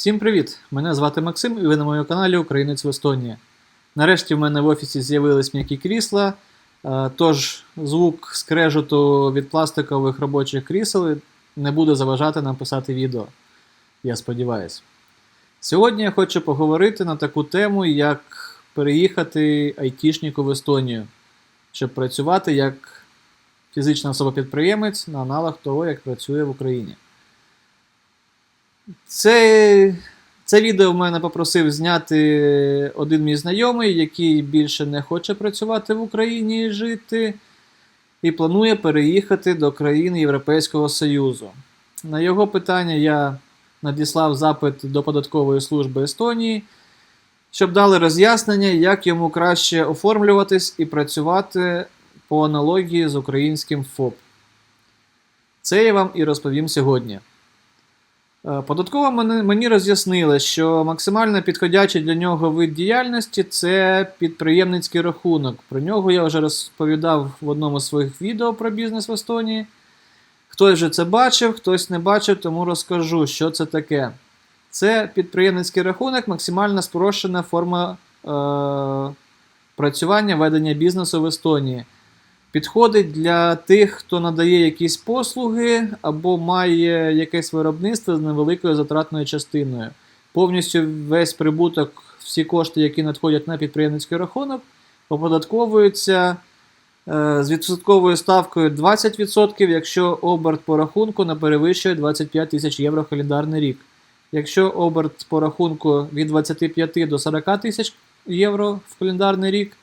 Всім привіт! Мене звати Максим і ви на моєму каналі Українець в Естонії. Нарешті в мене в офісі з'явились м'які крісла, е, тож звук скрежету від пластикових робочих крісел не буде заважати нам писати відео. Я сподіваюся. Сьогодні я хочу поговорити на таку тему, як переїхати айтішнику в Естонію, щоб працювати як фізична особа-підприємець на аналог того, як працює в Україні. Це, це відео в мене попросив зняти один мій знайомий, який більше не хоче працювати в Україні і жити, і планує переїхати до країн Європейського Союзу. На його питання я надіслав запит до податкової служби Естонії, щоб дали роз'яснення, як йому краще оформлюватись і працювати по аналогії з українським ФОП. Це я вам і розповім сьогодні. Е, Податкова мені роз'яснила, що максимально підходячий для нього вид діяльності це підприємницький рахунок. Про нього я вже розповідав в одному з своїх відео про бізнес в Естонії. Хтось вже це бачив, хтось не бачив, тому розкажу, що це таке. Це підприємницький рахунок, максимально спрощена форма е- працювання ведення бізнесу в Естонії. Підходить для тих, хто надає якісь послуги або має якесь виробництво з невеликою затратною частиною. Повністю весь прибуток, всі кошти, які надходять на підприємницький рахунок, оподатковуються е, з відсотковою ставкою 20%, якщо оберт по рахунку не перевищує 25 тисяч євро календарний рік. Якщо оберт по рахунку від 25 до 40 тисяч євро в календарний рік,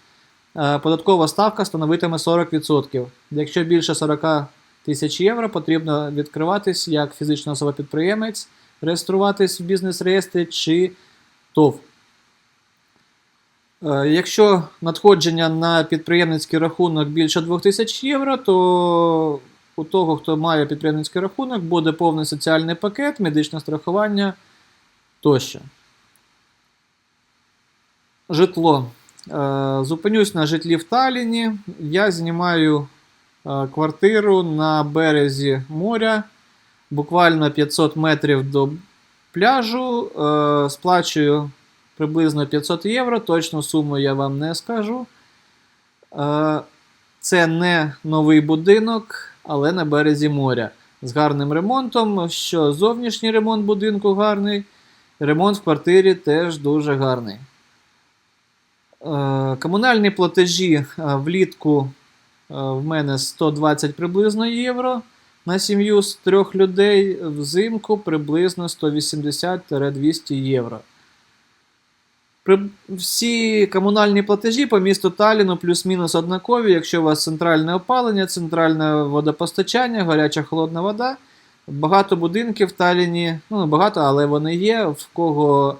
податкова ставка становитиме 40%. Якщо більше 40 тисяч євро, потрібно відкриватись як фізична особа-підприємець, реєструватись в бізнес-реєстрі чи ТОВ. Е, Якщо надходження на підприємницький рахунок більше 2000 євро, то у того, хто має підприємницький рахунок, буде повний соціальний пакет, медичне страхування тощо. Житло. Е, Зупинюсь на житлі в Талліні. Я знімаю е, квартиру на березі моря, буквально 500 метрів до пляжу. Е, Сплачую приблизно 500 євро. Точну суму я вам не скажу. Це не новий будинок, але на березі моря. З гарним ремонтом. Що зовнішній ремонт будинку гарний, ремонт в квартирі теж дуже гарний. Е, Комунальні платежі е, влітку е, в мене 120 приблизно євро на сім'ю з трьох людей, взимку приблизно 180-200 євро. Всі комунальні платежі по місту Таліну плюс-мінус однакові, якщо у вас центральне опалення, центральне водопостачання, гаряча холодна вода. Багато будинків в Таліні, ну багато, але вони є, в кого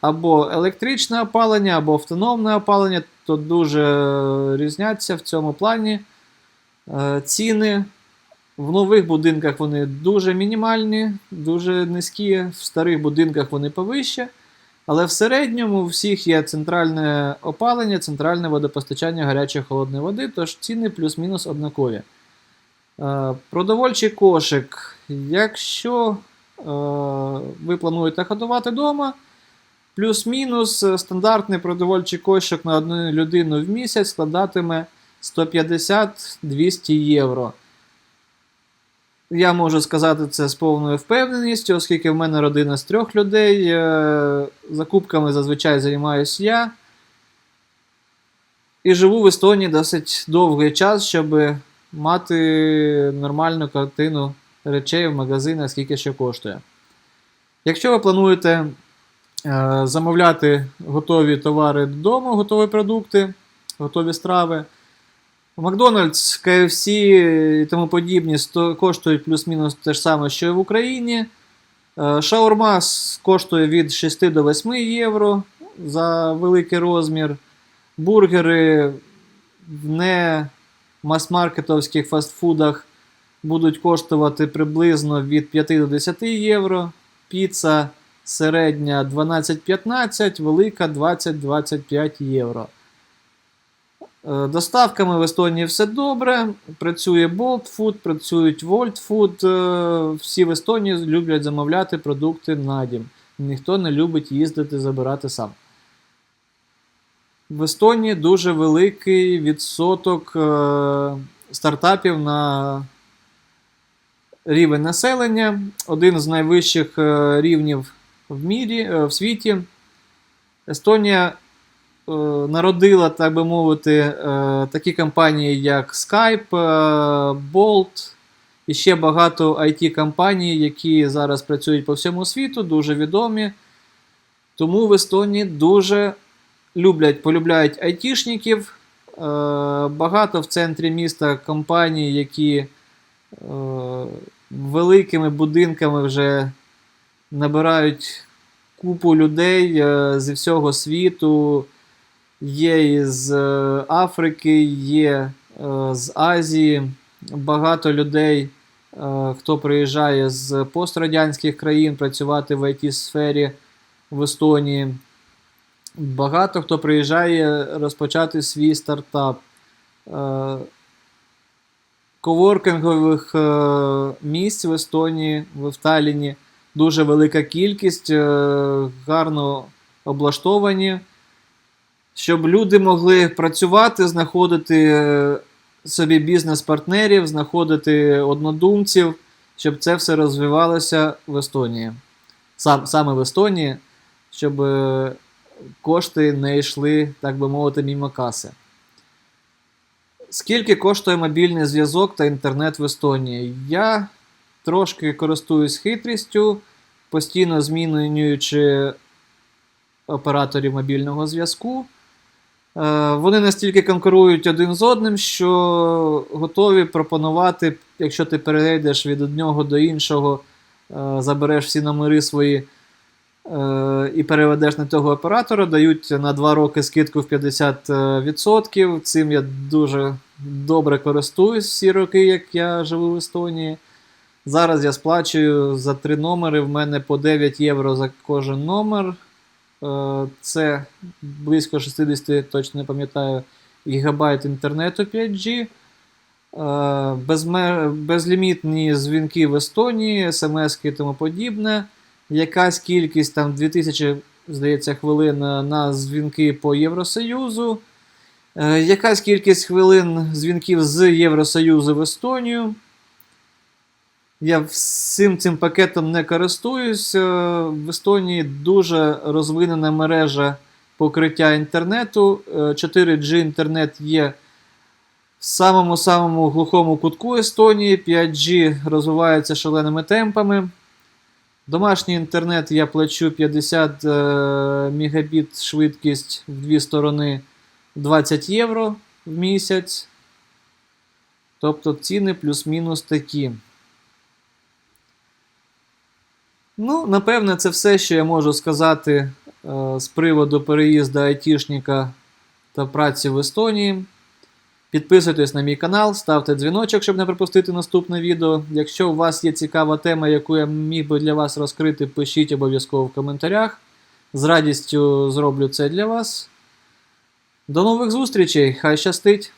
або електричне опалення, або автономне опалення, то дуже різняться в цьому плані. Е, ціни в нових будинках вони дуже мінімальні, дуже низькі, в старих будинках вони повище. Але в середньому у всіх є центральне опалення, центральне водопостачання гарячої холодної води, тож ціни плюс-мінус однакові. Е, Продовольчий кошик. Якщо е, ви плануєте годувати вдома, плюс-мінус е, стандартний продовольчий кошик на одну людину в місяць складатиме 150-200 євро. Я можу сказати це з повною впевненістю, оскільки в мене родина з трьох людей. е, Закупками зазвичай займаюся я. І живу в Естонії досить довгий час, щоб мати нормальну картину речей в магазинах, скільки що коштує. Якщо ви плануєте замовляти готові товари додому, готові продукти, готові страви. Макдональдс, KFC і тому подібні коштують плюс-мінус те ж саме, що і в Україні. Е, Шаурма коштує від 6 до 8 євро за великий розмір. Бургери в не мас-маркетовських фастфудах будуть коштувати приблизно від 5 до 10 євро. Піца середня 12-15, велика 20-25 євро. Е, Доставками в Естонії все добре. Працює Bolt Food, працюють Volt Food. Е, Всі в Естонії люблять замовляти продукти на дім. ніхто не любить їздити забирати сам. В Естонії дуже великий відсоток е, стартапів на рівень населення. Один з найвищих рівнів в мірі, е, в світі. Естонія е, народила, так би мовити, е, такі компанії, як Skype, е, Bolt і ще багато IT-компаній, які зараз працюють по всьому світу, дуже відомі. Тому в Естонії дуже люблять, полюбляють айтішників. Багато в центрі міста компаній, які великими будинками вже набирають купу людей е, зі всього світу. Є із е, Африки, є е, з Азії. Багато людей, хто приїжджає з пострадянських країн працювати в IT-сфері в Естонії. Багато хто приїжджає розпочати свій стартап. Коворкінгових місць в Естонії, в Талліні дуже велика кількість, е, гарно облаштовані, щоб люди могли працювати, знаходити е, собі бізнес-партнерів, знаходити однодумців, щоб це все розвивалося в Естонії. Сам, саме в Естонії, щоб е, кошти не йшли, так би мовити, мімо каси. Скільки коштує мобільний зв'язок та інтернет в Естонії? Я трошки користуюсь хитрістю, постійно змінюючи операторів мобільного зв'язку. Е, Вони настільки конкурують один з одним, що готові пропонувати, якщо ти перейдеш від одного до іншого, е, забереш всі номери свої е, і переведеш на того оператора, дають на 2 роки скидку в 50%. Цим я дуже добре користуюсь всі роки, як я живу в Естонії. Зараз я сплачую за три номери. В мене по 9 євро за кожен номер. Е, Це близько 60, точно не пам'ятаю, гігабайт інтернету 5G. Е, Безлімітні дзвінки в Естонії, смс і тому подібне. Якась кількість там 2000, здається, хвилин на дзвінки по Євросоюзу. Е, Якась кількість хвилин дзвінків з Євросоюзу в Естонію. Я всім цим пакетом не користуюсь. Е, В Естонії дуже розвинена мережа покриття інтернету. Е, 4G інтернет є в самому-самому глухому кутку Естонії. 5G розвивається шаленими темпами. Домашній інтернет я плачу 50 е, мегабіт швидкість в дві сторони 20 євро в місяць. Тобто ціни плюс-мінус такі. Ну, напевне, це все, що я можу сказати е, з приводу переїзду айтішника та праці в Естонії. Підписуйтесь на мій канал, ставте дзвіночок, щоб не пропустити наступне відео. Якщо у вас є цікава тема, яку я міг би для вас розкрити, пишіть обов'язково в коментарях. З радістю зроблю це для вас. До нових зустрічей! Хай щастить!